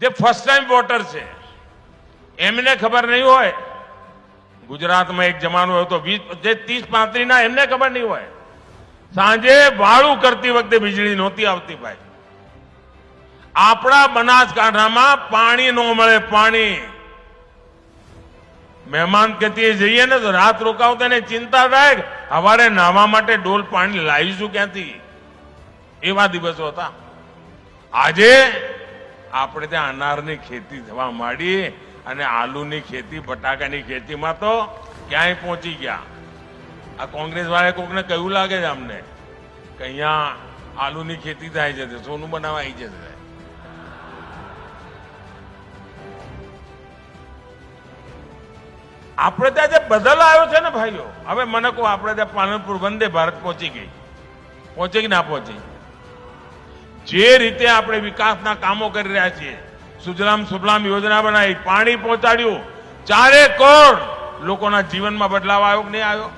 જે first time voter છે, એમને ખબર નહીં હોય, ગુજરાતમાં એક જમાનો હતો, વીસ, જે ત્રીસ પાંત્રીના એમને ખબર નહીં હોય. સાંજે વાળું કરતી વખતે વીજળી નહોતી આવતી ભાઈ. આપણા બનાસકાંઠામાં પાણી ન મળે, પાણી. મહેમાન કતીએ જઈએ ને તો રાત રોકાવતા તેને ચિંતા થાય કે સવારે નાહવા માટે ડોલ પાણી લાવીશું ક્યાંથી? એવા દિવસો હતા. આજે આપણે ત્યાં અનારની ખેતી થવા માંડી અને આલુની ખેતી, બટાકાની ખેતીમાં તો ક્યાંય પહોંચી ગયા. આ કોંગ્રેસ વાળાએ કોકને કહ્યું લાગે છે અમને કે અહીંયા આલુની ખેતી થાય છે સોનું બનાવવા આવી જશે. આપણે ત્યાં જે બદલ આવ્યો છે ને ભાઈઓ, હવે મને કહો, આપણે ત્યાં પાલનપુર વંદે ભારત પહોંચી ગઈ. પહોંચી કે ના પહોંચી? જે રીતે આપણે વિકાસના કામો કરી રહ્યા છીએ, સુજલામ સુફલામ યોજના બનાવી, પાણી પહોંચાડ્યું, ચારે કરોડ લોકોના જીવનમાં બદલાવ આવ્યો કે નહીં આવ્યો?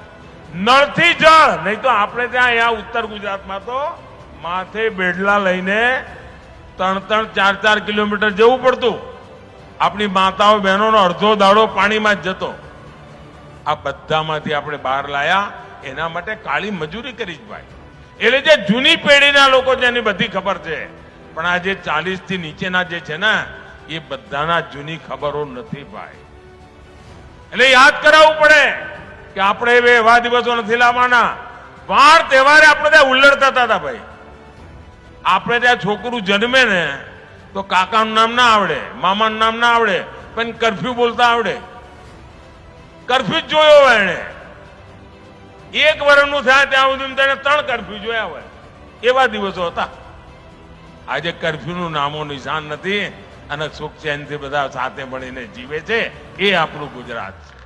નળથી જળ, નહીં તો આપણે ત્યાં અહીંયા ઉત્તર ગુજરાતમાં તો માથે બેડલા લઈને ત્રણ ત્રણ ચાર ચાર કિલોમીટર જવું પડતું. આપણી માતાઓ બહેનોનો અડધો દાડો પાણીમાં જ જતો. આ બધામાંથી આપણે બહાર લાયા. એના માટે કાળી મજૂરી કરી જ ભાઈ. એટલે જે જૂની પેઢીના લોકો છે, એની બધી ખબર છે. પણ આ જે ચાલીસથી નીચેના જે છે ને, એ બધાના જૂની ખબરો નથી ભાઈ. એટલે યાદ કરાવવું પડે કે આપણે એવા દિવસો નથી લાવવાના. વાર તહેવારે આપણે ત્યાં ઉલ્લડતા હતા ભાઈ. આપણે ત્યાં છોકરું જન્મે ને, તો કાકાનું નામ ના આવડે, મામાનું નામ ના આવડે, પણ કરફ્યુ બોલતા આવડે. કરફ્યુ જ જોયો એને એક વર્ષનું થાય ત્યાં સુધી તેને ત્રણ કરફ્યુ જોયા હોય. એવા દિવસો હતા. આજે કરફ્યુનું નામો નિશાન નથી અને સુખ ચેનથી બધા સાથે મળીને જીવે છે. એ આપણું ગુજરાત છે.